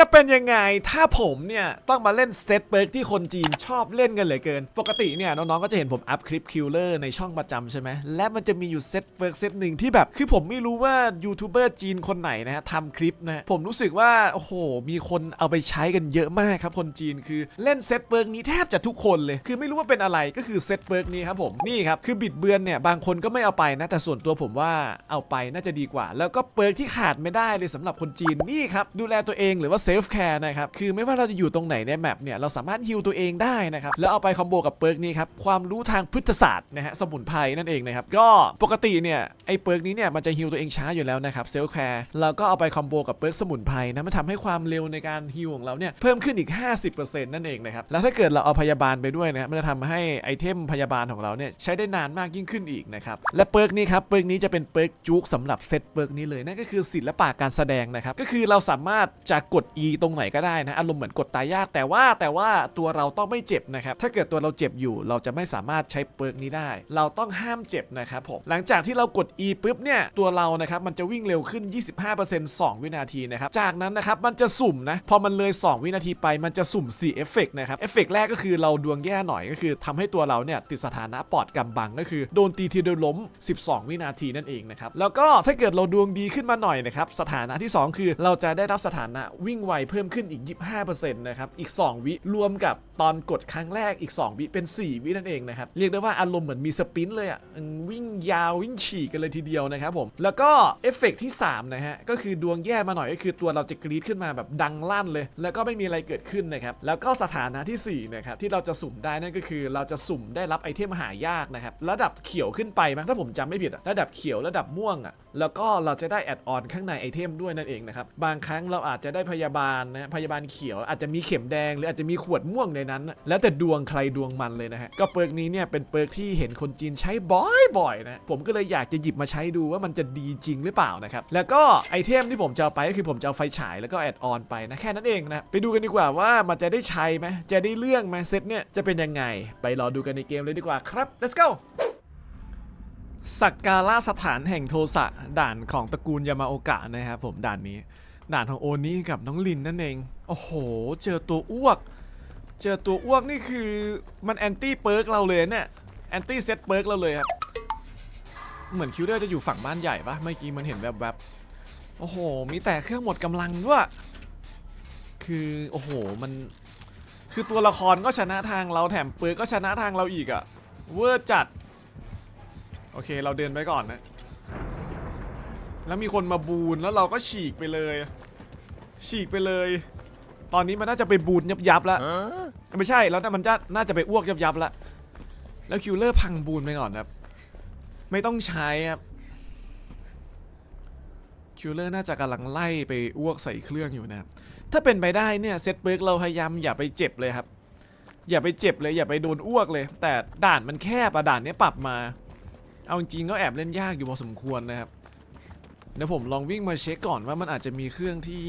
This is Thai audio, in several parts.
จะเป็นยังไงถ้าผมเนี่ย ต้องมาเล่นเซตเบิร์กที่คนจีนชอบเล่นกันเหลือเกิน ปกติเนี่ยน้องๆก็จะเห็นผมอัพคลิปคิลเลอร์ในช่องประจำใช่ไหมและมันจะมีอยู่เซตเบิร์กเซตหนึ่งที่แบบ คือผมไม่รู้ว่ายูทูบเบอร์จีนคนไหนนะฮะทำคลิปนะ ผมรู้สึกว่า โอ้โห มีคนเอาไปใช้กันเยอะมากครับคนจีนคือเล่นเซตเบิร์กนี้แทบจะทุกคนเลย คือไม่รู้ว่าเป็นอะไรก็คือเซตเบิร์กนี้ครับผมนี่ครับคือบิดเบือนเนี่ยบางคนก็ไม่เอาไปนะ แต่ส่วนตัวผมว่าเอาไปน่าจะดีกว่า แล้วก็เบิร์กที่ขาดไม่ได้เลยสำหรับคนจีนนี่ครับดูแลตัวเองหรือว่าเซลฟ์แคร์นะครับ คือไม่ว่าเราจะอยู่ตรงไหนในแมปเนี่ย เราสามารถฮิลตัวเองได้นะครับ แล้วเอาไปคอมโบกับเบิร์กนี้ครับ ความรู้ทางพฤกษศาสตร์นะฮะ สมุนไพรนั่นเองนะครับ ก็ปกติเนี่ย ไอ้เบิร์กนี้เนี่ยมันจะฮิลตัวเองช้าอยู่แล้วนะครับเซลฟ์แคร์เราก็เอาไปคอมโบกับเบิร์กสมุนไพรนะ มันทำให้ความเร็วในการฮิลของเราเนี่ยเพิ่มขึ้นอีก 50%นั่นเองนะครับ แล้วถ้าเกิดเราเอาพยาบาลไปด้วยนะมันจะทำให้ไอเทมพยาบาลของเราเนี่ยใช้ได้นานมากยิ่งขึ้นอีกนะครับ และเปิร์กนี้ครับ เปิร์กนี้จะเป็นเปิร์กจุกสำหรับเซตเปิร์กนี้เลยนั่นก็คือศิลปะการแสดงนะครับก็คือเราสามารถจะกด E ตรงไหนก็ได้นะอารมณ์เหมือนกดตายยากแต่ว่าแต่ว่าตัวเราต้องไม่เจ็บนะครับถ้าเกิดตัวเราเจ็บอยู่เราจะไม่สามารถใช้เปิร์กนี้ได้ เราต้องห้ามเจ็บนะครับผมหลังจากที่เรากด E ปุ๊บเนี่ยตัวเรานะครับมันจะวิ่งเร็วขึ้น 25% 2 วินาทีนะครับจากนั้นนะครับมันจะสุ่มนะพอมันเลย 2 วินาทีไปมันจะสุ่ม4เอฟเฟกต์นะครับเอฟเฟกต์แรกก็คือเราดวงแย่หน่อยก็คือทำให้ตัวเราเนี่ยติดสถานะปอดกำบังก็คือโดนตีทีเดียวล้ม 12 วินาทีนั่นเองนะครับแล้วก็ถ้าเกิดเราดวงดีขึ้นมาหน่อยนะครับสถานะที่ 2 คือเราจะได้รับสถานะวิ่งไวเพิ่มขึ้นอีก 25%นะครับ อีก 2 วิรวมกับตอนกดครั้งแรกอีก 2 วิเป็น 4 วินั่นเองนะครับ เรียกได้ว่าอารมณ์เหมือนมีสปินเลยอะวิ่งยาววิ่งฉีกกันเลยทีเดียวนะครับผม แล้วก็เอฟเฟกต์ที่3นะฮะก็คือดวงแย่มาหน่อยก็คือตัวเราจะกรีดขึ้นมาแบบดังลั่นเลย แล้วก็ไม่มีอะไรเกิดขึ้นนะครับแล้วก็สถานะที่4นะครับที่เราจะสุ่มได้นั่นก็คือ เราจะสุ่มได้รับไอเทมหายากนะครับระดับเขียวขึ้นไปมั้งถ้าผมจำไม่ผิดระดับเขียวระดับม่วงอะแล้วก็เราจะได้แอดออนข้างในไอเทมด้วยนั่นเองนะครับบางครั้งเราอาจจะได้พยาบาลนะพยาบาลเขียวอาจจะมีเข็มแดงหรืออาจจะมีขวดม่วงในนั้น แล้วแต่ดวงใครดวงมันเลยนะฮะก็เปิร์กนี้เนี่ยเป็นเปิร์กที่เห็นคนจีนใช้บ่อยๆนะผมก็เลยอยากจะหยิบมาใช้ดูว่ามันจะดีจริงหรือเปล่านะครับแล้วก็ไอเทมที่ผมจะเอาไปก็คือผมจะเอาไฟฉายแล้วก็แอดออนไปนะแค่นั้นเองนะไปดูกันดีกว่าว่ามันจะได้ใช้ไหมจะได้เรื่องไหมเซตเนี่ยจะเป็นยังไง ไปรอดูกันในเกมเลยดีกว่าครับ let's go สักการะสถานแห่งโทสะด่านของตระกูลยามาโอกะนะครับผมด่านนี้ ด่านของโอนี่กับน้องลินนั่นเอง โอ้โห เจอตัวอ้วก เจอตัวอ้วกนี่คือมันแอนตี้เปิร์กเราเลยเนี่ย แอนตี้เซตเปิร์กเราเลยครับ เหมือนคิวเดอร์จะอยู่ฝั่งบ้านใหญ่ปะเมื่อกี้มันเห็นแวบๆ โอ้โห มีแต่เครื่องหมดกำลังด้วยคือโอ้โห มัน คือตัวละครก็ชนะทางเราแถมเปิร์กก็ชนะทางเราอีกอะเวอร์จัด โอเค เราเดินไปก่อนนะ แล้วมีคนมาบูนแล้วเราก็ฉีกไปเลย ฉีกไปเลย ตอนนี้มันน่าจะไปบูนยับยับๆแล้วไม่ใช่แล้วแต่มันจะน่าจะไปอ้วกยับยับๆแล้วแล้วคิวเลอร์พังบูนไปก่อนครับ ไม่ต้องใช้ครับคิวเลอร์น่าจะกำลังไล่ไปอ้วกใส่เครื่องอยู่นะครับถ้าเป็นไปได้เนี่ยเซตเบิร์กเราพยายามอย่าไปเจ็บเลยครับ อย่าไปเจ็บเลยอย่าไปโดนอ้วกเลย แต่ด่านมันแคบอะด่านเนี้ยปรับมา เอาจริงๆก็แอบเล่นยากอยู่พอสมควรนะครับ เดี๋ยวผมลองวิ่งมาเช็คก่อนว่ามันอาจจะมีเครื่องที่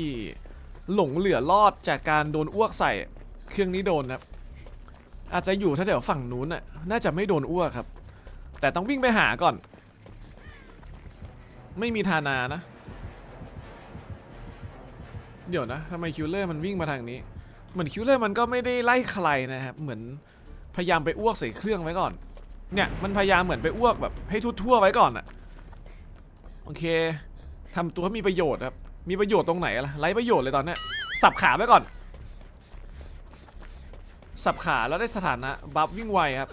หลงเหลือรอดจากการโดนอ้วกใส่ เครื่องนี้โดนนะอาจจะอยู่แถวฝั่งนู้นน่ะน่าจะไม่โดนอ้วกครับ แต่ต้องวิ่งไปหาก่อน ไม่มีทานานะ เดี๋ยวนะทำไมคิวเลอร์มันวิ่งมาทางนี้ เหมือนคิวเลอร์มันก็ไม่ได้ไล่ใครนะครับ เหมือนพยายามไปอ้วกใส่เครื่องไว้ก่อน เนี่ยมันพยายามเหมือนไปอ้วกแบบให้ทั่วๆไว้ก่อนอะโอเค ทำตัวให้มีประโยชน์ครับ มีประโยชน์ตรงไหนล่ะไร้ประโยชน์เลยตอนนี้สับขาไว้ก่อน สับขาแล้วได้สถานะบัฟวิ่งไวครับ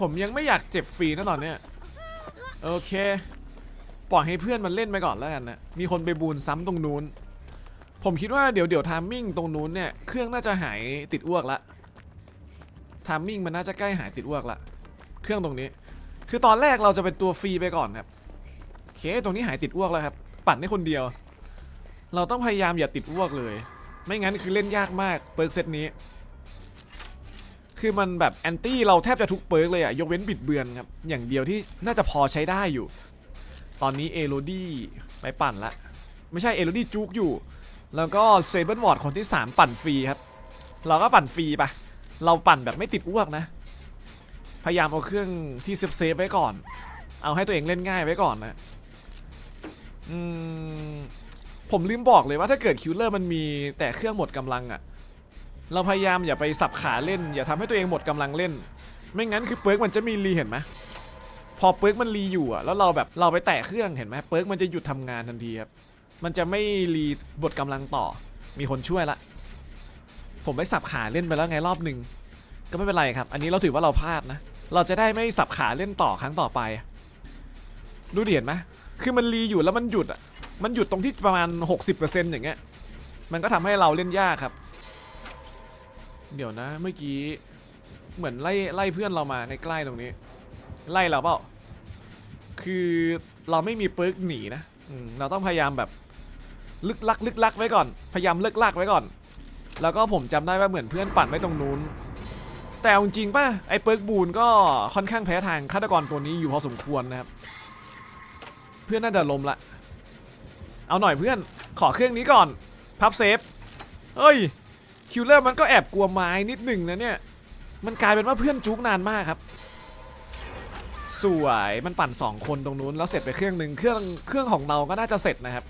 ผมยังไม่อยากเจ็บฟรีนะตอนเนี้ยโอเค ปล่อยให้เพื่อนมันเล่นไปก่อนแล้วกันนะ มีคนไปบูนซ้ำตรงนู้น ผมคิดว่าเดี๋ยวเดี๋ยวทามมิ่งตรงนู้นเนี่ย เครื่องน่าจะหายติดอ้วกละทามมิ่งมันน่าจะใกล้หายติดอ้วกละ เครื่องตรงนี้ คือตอนแรกเราจะเป็นตัวฟรีไปก่อนครับ โอเค ตรงนี้หายติดอ้วกแล้วครับ ปั่นได้คนเดียว เราต้องพยายามอย่าติดอ้วกเลย ไม่งั้นคือเล่นยากมากเปิร์กเซตนี้ คือมันแบบแอนตี้เราแทบจะทุกเปิร์กเลยอะยกเว้นบิดเบือนครับ อย่างเดียวที่น่าจะพอใช้ได้อยู่ ตอนนี้เอโรดี้ไปปั่นละ ไม่ใช่เอโรดี้จุกอยู่ แล้วก็เซเบิลวอร์ดคนที่ 3 ปั่นฟรีครับ เราก็ปั่นฟรีปะเราปั่นแบบไม่ติดอ้วกนะ พยายามเอาเครื่องที่เซฟเซฟไว้ก่อน เอาให้ตัวเองเล่นง่ายไว้ก่อนนะ อืมผมลืมบอกเลยว่าถ้าเกิดคิวเลอร์มันมีแต่เครื่องหมดกำลังอะเราพยายามอย่าไปสับขาเล่น อย่าทำให้ตัวเองหมดกำลังเล่น ไม่งั้นคือเปิร์กมันจะมีรีเห็นไหมพอเปิร์กมันรีอยู่อะแล้วเราแบบเราไปแตะเครื่องเห็นไหมเปิร์กมันจะหยุดทำงานทันทีครับมันจะไม่รีบทกำลังต่อ มีคนช่วยละ ผมไปสับขาเล่นไปแล้วไงรอบหนึ่งก็ไม่เป็นไรครับ อันนี้เราถือว่าเราพลาดนะ เราจะได้ไม่สับขาเล่นต่อครั้งต่อไป ดูดิเห็นไหม คือมันรีอยู่แล้วมันหยุดอะ มันหยุดตรงที่ประมาณ 60%อย่างเงี้ย มันก็ทำให้เราเล่นยากครับ เดี๋ยวนะเมื่อกี้เหมือนไล่ไล่เพื่อนเรามาใใกล้ๆตรงนี้ ไล่เราเปล่า คือเราไม่มีเปิร์กหนีนะเราต้องพยายามแบบ ลึกลักลึกลักไว้ก่อน พยายามเลิกลักไว้ก่อน แล้วก็ผมจำได้ว่าเหมือนเพื่อนปั่นไว้ตรงนู้น แต่จริงป่ะไอ้เปิร์กบูนก็ค่อนข้างแพ้ทางฆาตกรตัวนี้อยู่พอสมควรนะครับ เพื่อนน่าจะล้มละ เอาหน่อยเพื่อน ขอเครื่องนี้ก่อน พับเซฟ เฮ้ย คิวเลอร์มันก็แอบกลัวไม้นิดหนึ่งนะเนี่ย มันกลายเป็นว่าเพื่อนจุกนานมากครับ สวย มันปั่น 2 คนตรงนู้นแล้วเสร็จไปเครื่องหนึ่งเครื่องเครื่องของเราก็น่าจะเสร็จนะครับ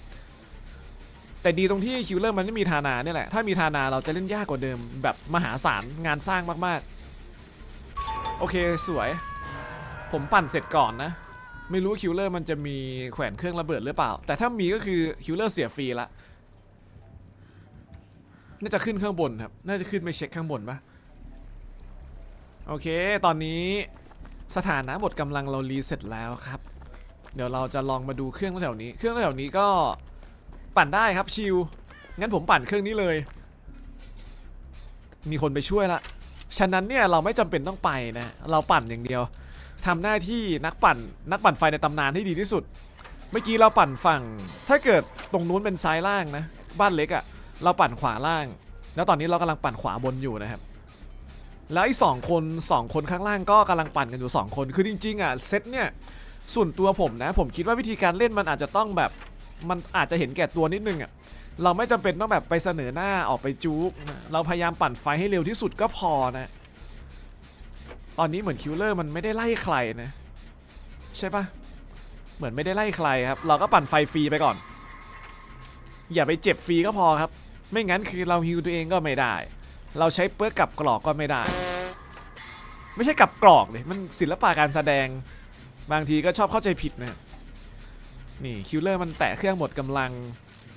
แต่ดีตรงที่คิวเลอร์มันไม่มีทานาเนี่ยแหละ ถ้ามีทานาเราจะเล่นยากกว่าเดิม แบบมหาศาลงานสร้างมากๆ โอเคสวย ผมปั่นเสร็จก่อนนะ ไม่รู้คิวเลอร์มันจะมีแขวนเครื่องระเบิดหรือเปล่า แต่ถ้ามีก็คือคิวเลอร์เสียฟรีละน่าจะขึ้นข้างบนครับ น่าจะขึ้นไปเช็คข้างบนปะโอเค ตอนนี้สถานะหมดกำลังเรารีเสร็จแล้วครับ เดี๋ยวเราจะลองมาดูเครื่องแถวนี้ เครื่องแถวนี้ก็ปั่นได้ครับชิล งั้นผมปั่นเครื่องนี้เลย มีคนไปช่วยละ ฉะนั้นเนี่ยเราไม่จำเป็นต้องไปนะ เราปั่นอย่างเดียว ทำหน้าที่นักปั่น นักปั่นไฟในตำนานให้ดีที่สุด เมื่อกี้เราปั่นฝั่ง ถ้าเกิดตรงนู้นเป็นซ้ายล่างนะ บ้านเล็กอะ่ะ เราปั่นขวาล่าง แล้วตอนนี้เรากำลังปั่นขวาบนอยู่นะครับ แล้วไอ้สองคนสองคนข้างล่างก็กำลังปั่นกันอยู่สองคน คือจริงๆอะเซตเนี่ยส่วนตัวผมนะ ผมคิดว่าวิธีการเล่นมันอาจจะต้องแบบมันอาจจะเห็นแก่ตัวนิดนึงอะเราไม่จำเป็นต้องแบบไปเสนอหน้าออกไปจุกเราพยายามปั่นไฟให้เร็วที่สุดก็พอนะ ตอนนี้เหมือนคิวเลอร์มันไม่ได้ไล่ใครนะ ใช่ปะเหมือนไม่ได้ไล่ใครครับ เราก็ปั่นไฟฟรีไปก่อน อย่าไปเจ็บฟรีก็พอครับ ไม่งั้นคือเราฮิวตัวเองก็ไม่ได้ เราใช้เปื้อกกับกรอกก็ไม่ได้ ไม่ใช่กับกรอกเลยมันศิลปะการแสดง บางทีก็ชอบเข้าใจผิดนะนี่คิวเลอร์มันแตะเครื่องหมดกำลัง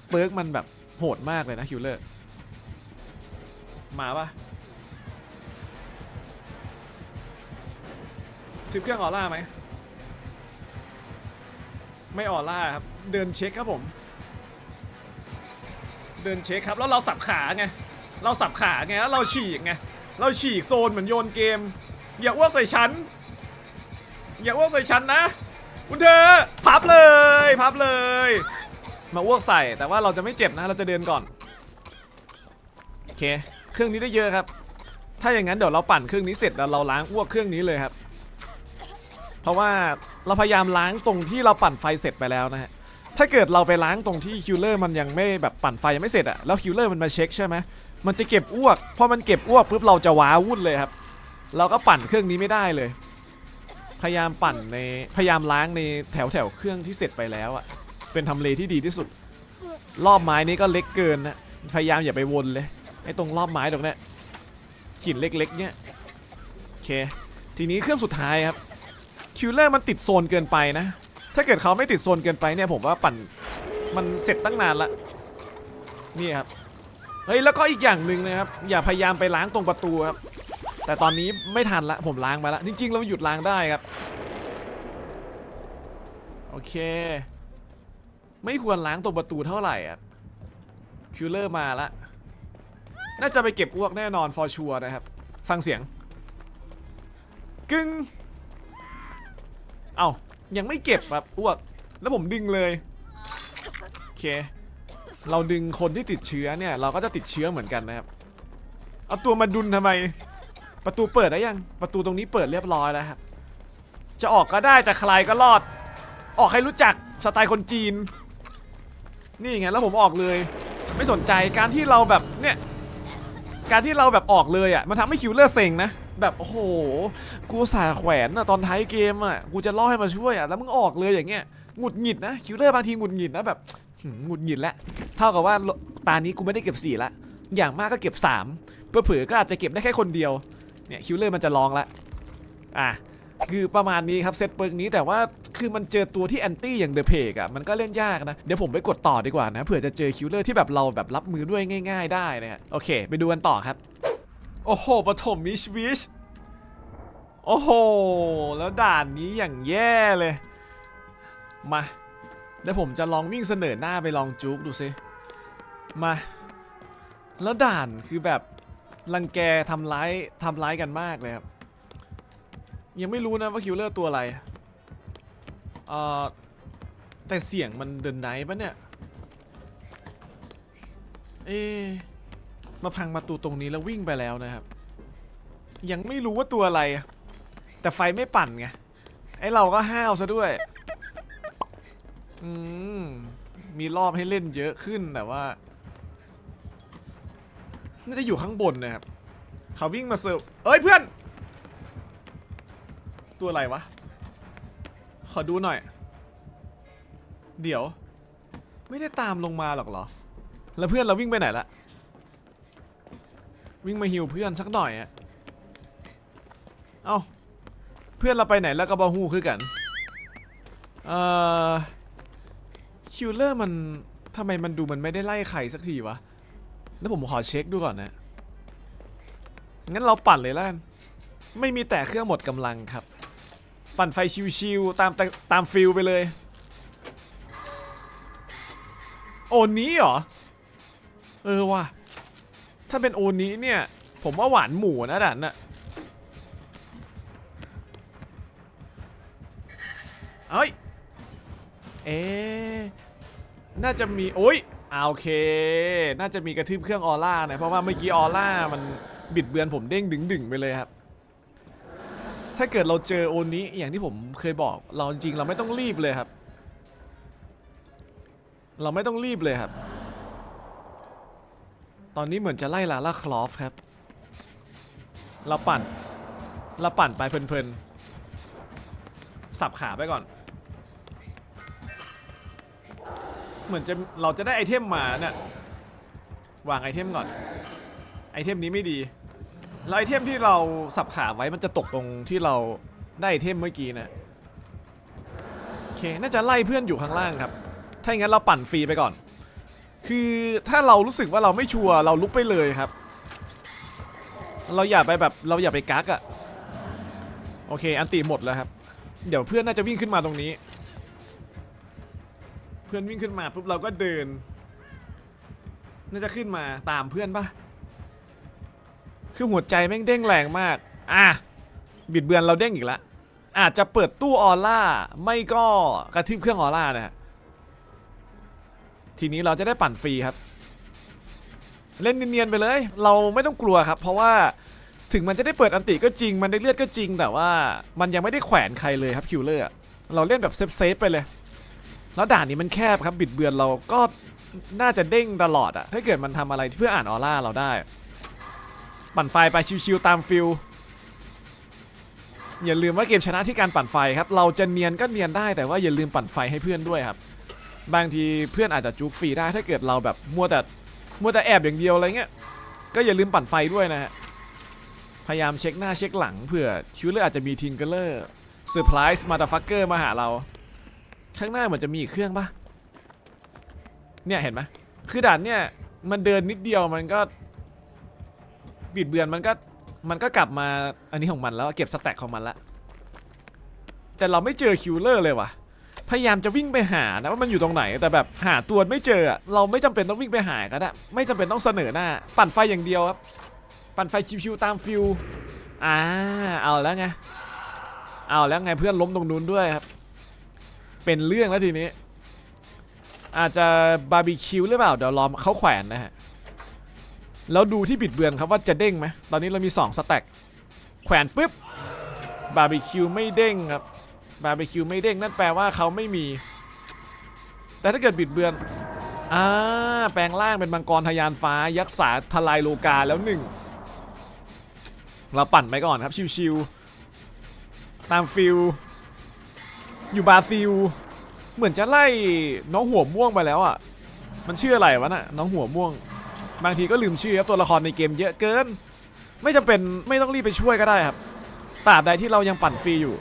เปิร์กมันแบบโหดมากเลยนะคิวเลอร์ มาปะ ทิปเครื่องออร่าไหม ไม่ออร่าครับ เดินเช็คครับผม เดินเช็คครับ แล้วเราสับขาไง เราสับขาไง แล้วเราฉีกไง เราฉีกโซนเหมือนโยนเกม อย่าอ้วกใส่ฉัน อย่าอ้วกใส่ฉันนะ คุณเธอ พับเลย พับเลย มาอ้วกใส่ แต่ว่าเราจะไม่เจ็บนะ เราจะเดินก่อน โอเค เครื่องนี้ได้เยอะครับ ถ้าอย่างนั้นเดี๋ยวเราปั่นเครื่องนี้เสร็จแล้วเราล้างอ้วกเครื่องนี้เลยครับ เพราะว่าเราพยายามล้างตรงที่เราปั่นไฟเสร็จไปแล้วนะฮะถ้าเกิดเราไปล้างตรงที่คิวเลอร์มันยังไม่แบบปั่นไฟยังไม่เสร็จอะแล้วคิวเลอร์มันมาเช็คใช่ไหมมันจะเก็บอ้วกพอมันเก็บอ้วกปุ๊บเราจะว้าวุ่นเลยครับ เราก็ปั่นเครื่องนี้ไม่ได้เลย พยายามปั่นในพยายามล้างในแถวแถวเครื่องที่เสร็จไปแล้วอะเป็นทำเลที่ดีที่สุด รอบไม้นี้ก็เล็กเกินนะพยายามอย่าไปวนเลยไอ้ตรงรอบไม้ตรงนี้หินเล็กๆเนี่ยโอเค ทีนี้เครื่องสุดท้ายครับ คิวเลอร์มันติดโซนเกินไปนะ ถ้าเกิดเขาไม่ติดโซนเกินไปเนี่ยผมว่าปั่นมันเสร็จตั้งนานละนี่ครับเฮ้ยแล้วก็อีกอย่างหนึ่งนะครับ อย่าพยายามไปล้างตรงประตูครับ แต่ตอนนี้ไม่ทันละผมล้างมาละจริง ๆ เราหยุดล้างได้ครับ โอเค ไม่ควรล้างตรงประตูเท่าไหร่อะคิวเลอร์มาละน่าจะไปเก็บอ้วกแน่นอนฟอร์ชัวนะครับ ฟังเสียง กึ้ง เอ้ายังไม่เก็บแบบอ้วก แล้วผมดึงเลยโอเค เราดึงคนที่ติดเชื้อเนี่ย เราก็จะติดเชื้อเหมือนกันนะครับ เอาตัวมาดุนทำไม ประตูเปิดได้ยัง ประตูตรงนี้เปิดเรียบร้อยแล้วครับ จะออกก็ได้จะใครก็รอด ออกให้รู้จักสไตล์คนจีน นี่ไงแล้วผมออกเลย ไม่สนใจการที่เราแบบเนี่ย การที่เราแบบออกเลยอะมันทำให้คิวเลอร์เซ็งนะแบบโอ้โหกูสาแขวนอะตอนท้ายเกมอะกูจะล่อให้มาช่วยอะแล้วมึงออกเลยอย่างเงี้ยหงุดหงิดนะคิวเลอร์บางทีหงุดหงิดนะแบบหงุดหงิดแล้วเท่ากับว่าตานี้กูไม่ได้เก็บสี่ละอย่างมากก็เก็บสามเพื่อเผื่อก็อาจจะเก็บได้แค่คนเดียวเนี่ยคิวเลอร์มันจะลองละอะ คือประมาณนี้ครับเซตเปิร์กนี้แต่ว่าคือมันเจอตัวที่แอนตี้อย่างเดอะเพกอะมันก็เล่นยากนะ เดี๋ยวผมไปกดต่อดีกว่านะเผื่อจะเจอคิวเลอร์ที่แบบเราแบบรับมือด้วยง่าย ๆ ได้นะฮะโอเค ไปดูกันต่อครับ โอ้โหปฐมมิชวิชโอ้โห แล้วด่านนี้อย่างแย่เลย มาแล้วผมจะลองวิ่งเสนอหน้าไปลองจุกดูซิมา แล้วด่านคือแบบรังแกทำร้ายทำร้ายกันมากเลยครับ ยังไม่รู้นะว่าคิวเลอร์ตัวอะไรเอ่อแต่เสียงมันเดินไนปะเนี่ย เอะมาพังประตูตรงนี้แล้ววิ่งไปแล้วนะครับ ยังไม่รู้ว่าตัวอะไร แต่ไฟไม่ปั่นไง ไอเราก็ห้าวซะด้วย อืม มีรอบให้เล่นเยอะขึ้นแต่ว่า น่าจะอยู่ข้างบนนะครับ เขาวิ่งมาเสิร์ฟเอ้ยเพื่อน ตัวอะไรวะ ขอดูหน่อย เดี๋ยว ไม่ได้ตามลงมาหรอกเหรอ แล้วเพื่อนเราวิ่งไปไหนละ วิ่งมาฮิวเพื่อนสักหน่อยอะเอ้า เพื่อนเราไปไหนแล้วก็บาฮูคือกัน เอ่อ คิวเลอร์มันทำไมมันดูมันไม่ได้ไล่ใครสักทีวะ แล้วผมขอเช็คดูก่อนนะ งั้นเราปั่นเลยแล้วกันไม่มีแต่เครื่องหมดกำลังครับ ปั่นไฟชิวๆตามตามฟิลไปเลย โอนี้เหรอ เออว่ะ ถ้าเป็นโอนี้เนี่ย ผมว่าหวานหมูนะดันน่ะเอ้ย เอ๊น่าจะมี โอ้ยอาโอเค น่าจะมีกระทืบเครื่องออร่านะเพราะว่าเมื่อกี้ออร่ามันบิดเบือนผมเด้งดึงๆไปเลยครับ ถ้าเกิดเราเจอโอนี้อย่างที่ผมเคยบอก เราจริงเราไม่ต้องรีบเลยครับ เราไม่ต้องรีบเลยครับ ตอนนี้เหมือนจะไล่ลาล่าคลอฟครับ เราปั่น เราปั่นไปเพลินๆ สับขาไปก่อน เหมือนจะเราจะได้ไอเทมมาเนี่ย วางไอเทมก่อน ไอเทมนี้ไม่ดี แล้วไอเทมที่เราสับขาไว้มันจะตกตรงที่เราได้ไอเทมเมื่อกี้นะโอเคน่าจะไล่เพื่อนอยู่ข้างล่างครับ ถ้าอย่างนั้นเราปั่นฟรีไปก่อน คือถ้าเรารู้สึกว่าเราไม่ชัวร์เราลุกไปเลยครับ เราอย่าไปแบบเราอย่าไปกักอะโอเค อันตีหมดแล้วครับ เดี๋ยวเพื่อนน่าจะวิ่งขึ้นมาตรงนี้ เพื่อนวิ่งขึ้นมาปุ๊บเราก็เดิน น่าจะขึ้นมาตามเพื่อนปะ คือหัวใจแม่งเด้งแรงมาก อะ บิดเบือนเราเด้งอีกแล้วอาจจะเปิดตู้ออร่า ไม่ก็กระทืบเครื่องออร่านะฮะทีนี้เราจะได้ปั่นฟรีครับ เล่นเนียนๆไปเลย เราไม่ต้องกลัวครับ เพราะว่าถึงมันจะได้เปิดอันติก็จริง มันได้เลือดก็จริง แต่ว่ามันยังไม่ได้แขวนใครเลยครับคิวเลอร์เราเล่นแบบเซฟๆไปเลย แล้วด่านนี้มันแคบครับบิดเบือนเราก็น่าจะเด้งตลอดอะถ้าเกิดมันทำอะไรเพื่ออ่านออร่าเราได้ ปั่นไฟไปชิวๆตามฟิลอย่าลืมว่าเกมชนะที่การปั่นไฟครับ เราจะเนียนก็เนียนได้แต่ว่าอย่าลืมปั่นไฟให้เพื่อนด้วยครับ บางทีเพื่อนอาจจะจุกฟรีได้ถ้าเกิดเราแบบมัวแต่มัวแต่แอบอย่างเดียวอะไรเงี้ย ก็อย่าลืมปั่นไฟด้วยนะฮะ พยายามเช็คหน้าเช็คหลังเผื่อคิวเลอร์อาจจะมีทิงเกอร์เลอร์เซอร์ไพรส์มาดาฟักเกอร์มาหาเรา ข้างหน้าเหมือนจะมีอีกเครื่องปะเนี่ยเห็นไหมคือด่านเนี่ยมันเดินนิดเดียวมันก็ บิดเบือนมันก็มันก็กลับมาอันนี้ของมันแล้วเก็บสแต็กของมันละแต่เราไม่เจอคิวเลอร์เลยว่ะพยายามจะวิ่งไปหานะว่ามันอยู่ตรงไหนแต่แบบหาตัวไม่เจอเราไม่จำเป็นต้องวิ่งไปหาก็ได้ไม่จำเป็นต้องเสนอหน้า ปั่นไฟอย่างเดียวครับปั่นไฟชิวๆตามฟิวอ่าเอาแล้วไงเอาแล้วไงเพื่อนล้มตรงนู้นด้วยครับ เป็นเรื่องแล้วทีนี้ อาจจะบาร์บีคิวหรือเปล่าเดี๋ยวรอเขาแขวนนะฮะ แล้วดูที่บิดเบือนครับว่าจะเด้งไหมตอนนี้เรามี2สแต็กแขวนปุ๊บบาร์บีคิวไม่เด้งครับบาร์บีคิวไม่เด้งนั่นแปลว่าเขาไม่มี แต่ถ้าเกิดบิดเบือนอ่าแปลงร่างเป็นมังกรทะยานฟ้ายักษ์สาทลายโลกาแล้วหนึ่งเราปั่นไปก่อนครับชิวๆตามฟิลอยู่บราซิล เหมือนจะไล่น้องหัวม่วงไปแล้วอะ่ะ มันชื่ออะไรวะน่ะน้องหัวม่วง บางทีก็ลืมชื่อครับตัวละครในเกมเยอะเกิน ไม่จำเป็นไม่ต้องรีบไปช่วยก็ได้ครับตราบใดที่เรายังปั่นฟรีอยู่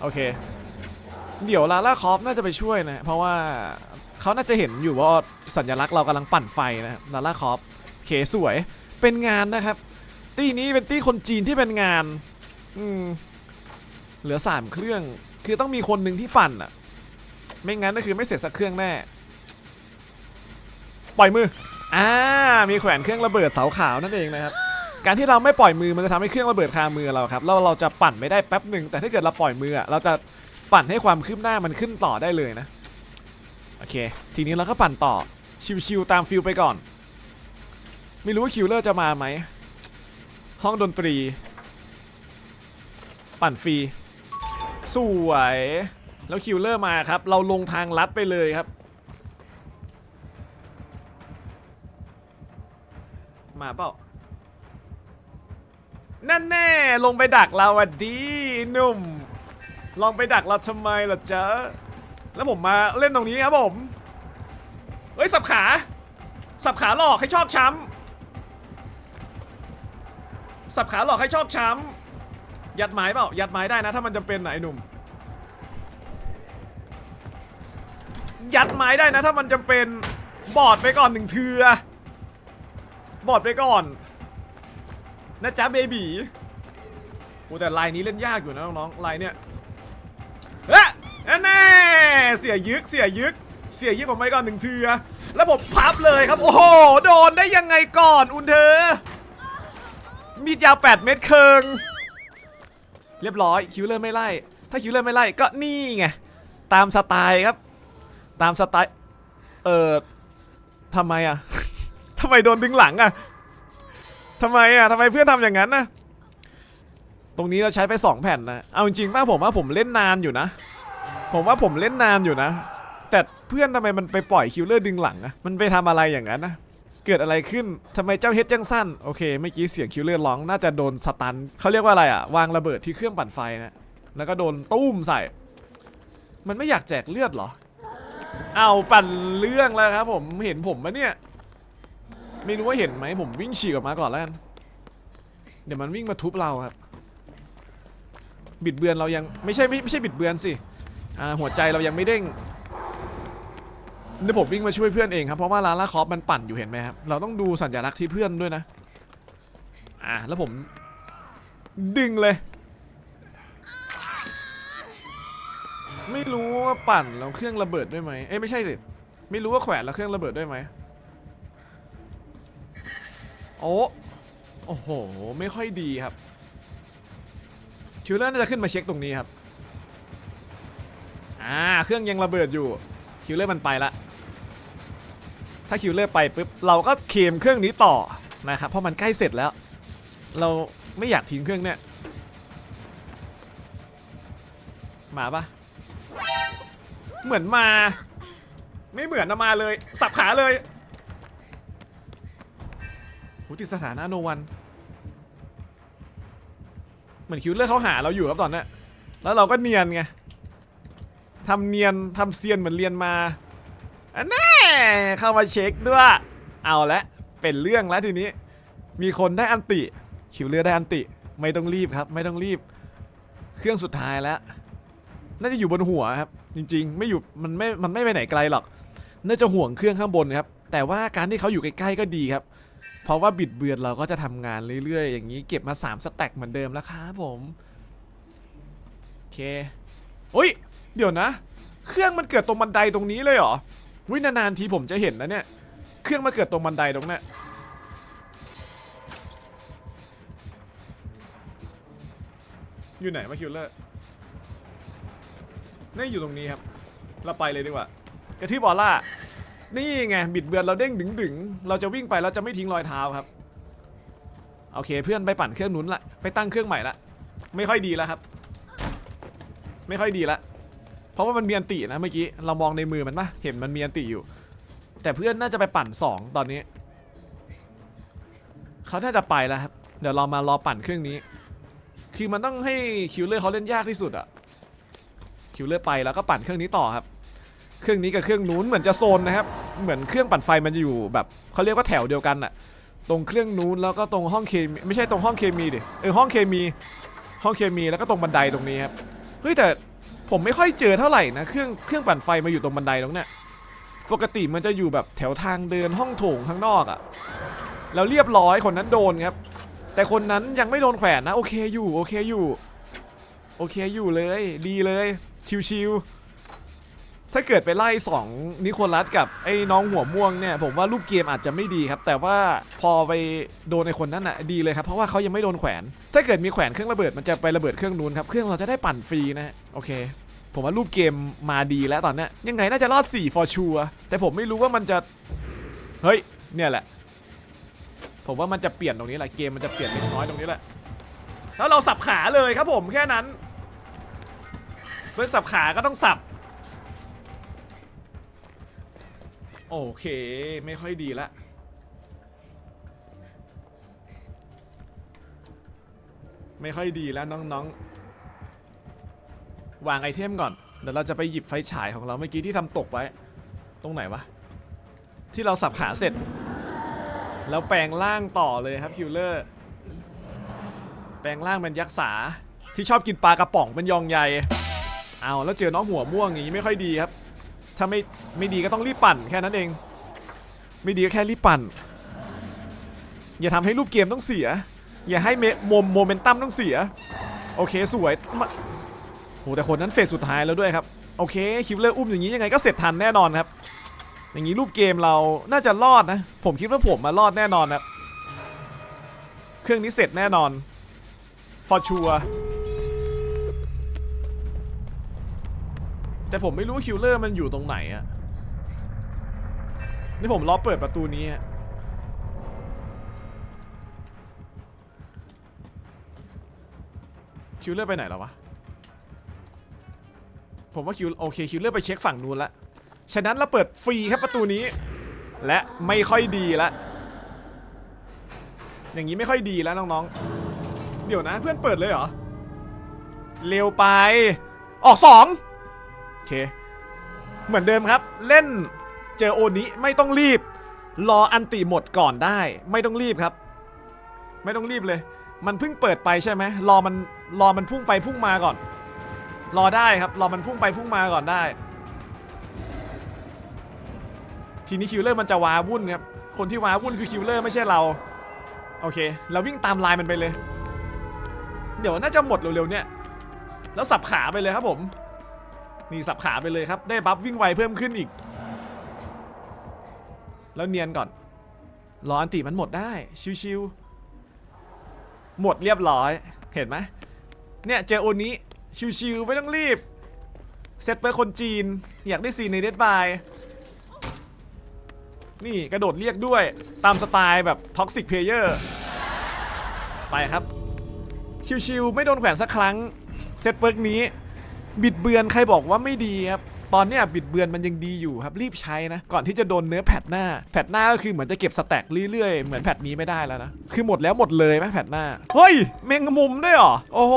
โอเค เดี๋ยวลาล่าคอฟน่าจะไปช่วยนะ เพราะว่าเขาน่าจะเห็นอยู่ว่าสัญลักษณ์เรากำลังปั่นไฟนะครับลาล่าคอฟเคสวยเป็นงานนะครับ ตีนี้เป็นตีคนจีนที่เป็นงาน อืมเหลือสามเครื่อง คือต้องมีคนหนึ่งที่ปั่นอะไม่งั้นก็คือไม่เสร็จสักเครื่องแน่ ปล่อยมือ อ่ามีแขวนเครื่องระเบิดเสาขาวนั่นเองนะครับการที่เราไม่ปล่อยมือมันจะทำให้เครื่องระเบิดคามือเราครับแล้วเราจะปั่นไม่ได้แป๊บหนึ่งแต่ถ้าเกิดเราปล่อยมือเราจะปั่นให้ความคืบหน้ามันขึ้นต่อได้เลยนะโอเค ทีนี้เราก็ปั่นต่อชิวๆตามฟิลไปก่อน ไม่รู้ว่าคิวเลอร์จะมาไหมห้องดนตรี ปั่นฟรีสวย แล้วคิวเลอร์มาครับ เราลงทางลัดไปเลยครับ มาเปล่านั่นแน่ลงไปดักเราอะดีหนุ่ม ลองไปดักเราทำไมล่ะจ๊ะแล้วผมมาเล่นตรงนี้ครับผมเฮ้ยสับขา สับขาหลอกให้ชอบช้ำสับขาหลอกให้ชอบช้ำยัดไม้เปล่ายัดไม้ได้นะ ถ้ามันจำเป็นไหนะไอ้หนุ่ม ยัดไม้ได้นะ ถ้ามันจำเป็นบอดไปก่อนหนึ่งเทือ บอดไปก่อนนะจ๊ะเบบีโอ้แต่ลายนี้เล่นยากอยู่นะน้องๆลายเนี่ยเฮ้แน่เสียยึกเสียยึกเสียยึกผมไปก่อนหนึ่งเทือแล้วผมพับเลยครับ โอ้โห โดนได้ยังไงก่อนอุนเธอ มีดยาว 8 เมตรเคิง เรียบร้อยคิวเลอร์ไม่ไล่ ถ้าคิวเลอร์ไม่ไล่ก็นี่ไง ตามสไตล์ครับ ตามสไตล์ เออทำไมอะำไมโดนดึงหลังอะทำไมอะทำไมเพื่อนทำอย่างนั้นนะตรงนี้เราใช้ไป 2 แผ่นนะ เอาจริงๆป่ะผมว่าผมเล่นนานอยู่นะ ผมว่าผมเล่นนานอยู่นะ แต่เพื่อนทำไมมันไปปล่อยคิวเลอร์ดึงหลังอะมันไปทำอะไรอย่างนั้นนะ เกิดอะไรขึ้นทำไมเจ้าเฮดจังสั้น โอเคเมื่อกี้เสียงคิวเลอร์ร้องน่าจะโดนสตัน เขาเรียกว่าอะไรอะวางระเบิดที่เครื่องปั่นไฟนะ แล้วก็โดนตุ้มใส่ มันไม่อยากแจกเลือดเหรอ เอาปั่นเรื่องแล้วครับผมเห็นผมมะเนี่ย ไม่รู้ว่าเห็นไหมผมวิ่งฉีกออกมาก่อนแล้วกันเดี๋ยวมันวิ่งมาทุบเราครับ บิดเบือนเรายังไม่ใช่ไม่ไม่ใช่บิดเบือนสิอ่าหัวใจเรายังไม่เด้งเดี๋ยวผมวิ่งมาช่วยเพื่อนเองครับเพราะว่าลาล่าคอฟมันปั่นอยู่เห็นไหมครับเราต้องดูสัญลักษณ์ที่เพื่อนด้วยนะอ่าแล้วผมดึงเลย ไม่รู้ว่าปั่นแล้วเครื่องระเบิดด้วยไหมเอ้ยไม่ใช่สิไม่รู้ว่าแขวนแล้วเครื่องระเบิดด้วยไหม โอ้โอ้โห ไม่ค่อยดีครับคิวเลอร์น่าจะขึ้นมาเช็คตรงนี้ครับ อ่า เครื่องยังระเบิดอยู่ คิวเลอร์มันไปละ ถ้าคิวเลอร์ไปปุ๊บ เราก็เคมเครื่องนี้ต่อนะครับ เพราะมันใกล้เสร็จแล้ว เราไม่อยากทิ้งเครื่องเนี่ย มาปะเหมือนมา ไม่เหมือนมาเลย สับขาเลย หูติดสถานะโนวันเหมือนคิวเลอร์เขาหาเราอยู่ครับตอนนี้แล้วเราก็เนียนไงทำเนียนทำเซียนเหมือนเรียนมาอันแน่เข้ามาเช็คด้วย เอาละเป็นเรื่องแล้วทีนี้ มีคนได้อันติคิวเลอร์ได้อันติ ไม่ต้องรีบครับ ไม่ต้องรีบ เครื่องสุดท้ายแล้ว น่าจะอยู่บนหัวครับ จริง ๆ ไม่อยู่มันไม่มันไม่ไปไหนไกลหรอก น่าจะห่วงเครื่องข้างบนครับ แต่ว่าการที่เขาอยู่ใกล้ๆก็ดีครับ เพราะว่าบิดเบือนเราก็จะทำงานเรื่อยๆ อย่างนี้เก็บมา3สแต็กเหมือนเดิมแล้วครับผมโอเคอุ้ยเดี๋ยวนะ เครื่องมันเกิดตรงบันไดตรงนี้เลยเหรอวินานๆทีผมจะเห็นนะเนี่ยเครื่องมาเกิดตรงบันไดตรงนี้อยู่ไหนวะคิวเลอร์นี่อยู่ตรงนี้ครับ เราไปเลยดีกว่า กระทืบบอลล่า นี่ไงบิดเบือนเราเด้งดึงดึงเราจะวิ่งไปเราจะไม่ทิ้งรอยเท้าครับ โอเคเพื่อนไปปั่นเครื่องนู้นละไปตั้งเครื่องใหม่ละไม่ค่อยดีแล้วครับ ไม่ค่อยดีละเพราะว่ามันมีอันตินะเมื่อกี้เรามองในมือมันปะเห็นมันมีอันติอยู่ แต่เพื่อนน่าจะไปปั่น 2 ตอนนี้เขาน่าจะไปแล้วครับเดี๋ยวเรามารอปั่นเครื่องนี้ คือมันต้องให้คิวเลอร์เขาเล่นยากที่สุดอะคิวเลอร์ไปแล้วก็ปั่นเครื่องนี้ต่อครับ เครื่องนี้กับเครื่องนู้นเหมือนจะโซนนะครับ เหมือนเครื่องปั่นไฟมันจะอยู่แบบเขาเรียกว่าแถวเดียวกันอะตรงเครื่องนู้นแล้วก็ตรงห้องเคมีไม่ใช่ตรงห้องเคมีดิเออห้องเคมีห้องเคมีแล้วก็ตรงบันไดตรงนี้ครับเฮ้ยแต่ผมไม่ค่อยเจอเท่าไหร่นะเครื่องเครื่องปั่นไฟมาอยู่ตรงบันไดตรงเนี้ยปกติมันจะอยู่แบบแถวทางเดินห้องโถงข้างนอกอะแล้วเรียบร้อยคนนั้นโดนครับ แต่คนนั้นยังไม่โดนแขวนนะโอเคอยู่โอเคอยู่ โอเคอยู่เลย ดีเลยชิวๆ ถ้าเกิดไปไล่สองนิโคลัสกับไอ้น้องหัวม่วงเนี่ยผมว่ารูปเกมอาจจะไม่ดีครับ แต่ว่าพอไปโดนในคนนั้นอะดีเลยครับ เพราะว่าเขายังไม่โดนแขวน ถ้าเกิดมีแขวนเครื่องระเบิดมันจะไประเบิดเครื่องนู้นครับเครื่องเราจะได้ปั่นฟรีนะ โอเค ผมว่ารูปเกมมาดีแล้วตอนนี้ยยังไงน่าจะรอด4 for sure แต่ผมไม่รู้ว่ามันจะเฮ้ยเนี่ยแหละ ผมว่ามันจะเปลี่ยนตรงนี้แหละเกมมันจะเปลี่ยนเล็กน้อยตรงนี้แหละแล้วเราสับขาเลยครับผมแค่นั้นเพื่อสับขาก็ต้องสับ โอเค ไม่ค่อยดีละ ไม่ค่อยดีแล้วน้องๆ วางไอเทมก่อน เดี๋ยวเราจะไปหยิบไฟฉายของเราเมื่อกี้ที่ทำตกไว้ ตรงไหนวะ ที่เราสับขาเสร็จ แล้วแปลงร่างต่อเลยครับคิวเลอร์ แปลงร่างเป็นยักษ์สาที่ชอบกินปลากระป๋องเป็นยองใหญ่เอาแล้วเจอน้องหัวม่วงอย่างนี้ไม่ค่อยดีครับ ถ้าไม่ไม่ดีก็ต้องรีบปั่นแค่นั้นเอง ไม่ดีก็แค่รีบปั่น อย่าทำให้รูปเกมต้องเสีย อย่าให้เมมโมเมนตัมต้องเสีย โอเคสวยโหแต่คนนั้นเฟสสุดท้ายแล้วด้วยครับ โอเคคิวเลอร์อุ้มอย่างนี้ยังไงก็เสร็จทันแน่นอนครับ อย่างนี้รูปเกมเราน่าจะรอดนะ ผมคิดว่าผมมารอดแน่นอนครับ เครื่องนี้เสร็จแน่นอนฟอร์ชัว แต่ผมไม่รู้คิวเลอร์มันอยู่ตรงไหนอะนี่ผมรอเปิดประตูนี้คิวเลอร์ไปไหนแล้ววะ ผมว่าคิวโอเคคิวเลอร์ไปเช็คฝั่งนู้นละ ฉะนั้นเราเปิดฟรีครับประตูนี้ และไม่ค่อยดีละ อย่างนี้ไม่ค่อยดีแล้วน้องๆ เดี๋ยวนะเพื่อนเปิดเลยเหรอ เร็วไป ออกสอง เค เหมือนเดิมครับ เล่นเจอโอนี้ไม่ต้องรีบ รออันติหมดก่อนได้ ไม่ต้องรีบครับ ไม่ต้องรีบเลย มันเพิ่งเปิดไปใช่ไหมรอมันรอมันพุ่งไปพุ่งมาก่อน รอได้ครับ รอมันพุ่งไปพุ่งมาก่อนได้ ทีนี้คิวเลอร์มันจะว้าวุ่นครับ คนที่ว้าวุ่นคือคิวเลอร์ไม่ใช่เรา โอเค เราวิ่งตามลายมันไปเลย เดี๋ยวน่าจะหมดเร็วๆเนี่ย แล้วสับขาไปเลยครับผม นี่สับขาไปเลยครับ ได้บัฟวิ่งไวเพิ่มขึ้นอีก แล้วเนียนก่อน รออันติมันหมดได้ ชิวๆ หมดเรียบร้อย เห็นไหมเนี่ยเจอโอนี้ชิวๆ ไม่ต้องรีบ เซตเปอร์คนจีน อยากได้ซีนในเดดบายนี่กระโดดเรียกด้วยตามสไตล์แบบท็อกซิกเพลเยอร์ไปครับ ชิวๆ ไม่โดนแขวนสักครั้ง เซตเปิร์กนี้ บิดเบือนใครบอกว่าไม่ดีครับ ตอนเนี้ยบิดเบือนมันยังดีอยู่ครับรีบใช้นะก่อนที่จะโดนเนื้อแพทหน้าแพทหน้าก็คือเหมือนจะเก็บสแต็กเรื่อยๆเหมือนแพทนี้ไม่ได้แล้วนะคือหมดแล้วหมดเลยไหมแพทหน้าเฮ้ยแมงมุมด้วยเหรอโอ้โห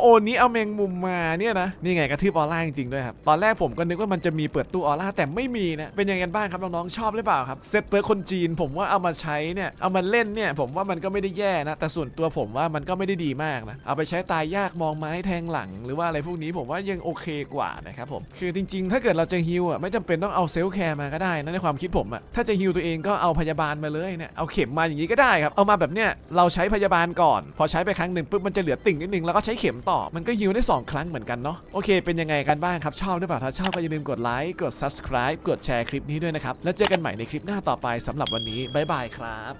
โอนี้เอาแมงมุมมาเนี่ยนะนี่ไงกระทืบออร่าจริงๆด้วยครับตอนแรกผมก็นึกว่ามันจะมีเปิดตู้ออร่าแต่ไม่มีนะเป็นยังไงกันบ้างครับน้องๆชอบหรือเปล่าครับเซตเปิร์คนจีนผมว่าเอามาใช้เนี่ยเอามาเล่นเนี่ยผมว่ามันก็ไม่ได้แย่นะแต่ส่วนตัวผมว่ามันก็ไม่ได้ดีมากนะเอาไปใช้ตายยากมองไม้แทงหลัง หรือว่าอะไรพวกนี้ผมว่ายังโอเคกว่านะครับผมคือจริงจริงถ้าเกิดเราจะฮิวอะไม่จำเป็นต้องเอาเซลล์แคร์มาก็ได้นะในความคิดผมอะถ้าจะฮิวตัวเองก็เอาพยาบาลมาเลยเนี่ยเอาเข็มมาอย่างนี้ก็ได้ครับเอามาแบบเนี้ยเราใช้พยาบาลก่อน พอใช้ไปครั้งหนึ่งปุ๊บมันจะเหลือติ่งนิดนึงแล้วก็ใช้เข็มต่อมันก็ฮิวได้ 2 ครั้งเหมือนกันเนาะโอเคเป็นยังไงกันบ้างครับชอบหรือเปล่าถ้าชอบก็อย่าลืมกดไลค์กด subscribe กดแชร์คลิปนี้ด้วยนะครับแล้วเจอกันใหม่ในคลิปหน้าต่อไปสำหรับวันนี้บ๊ายบายครับ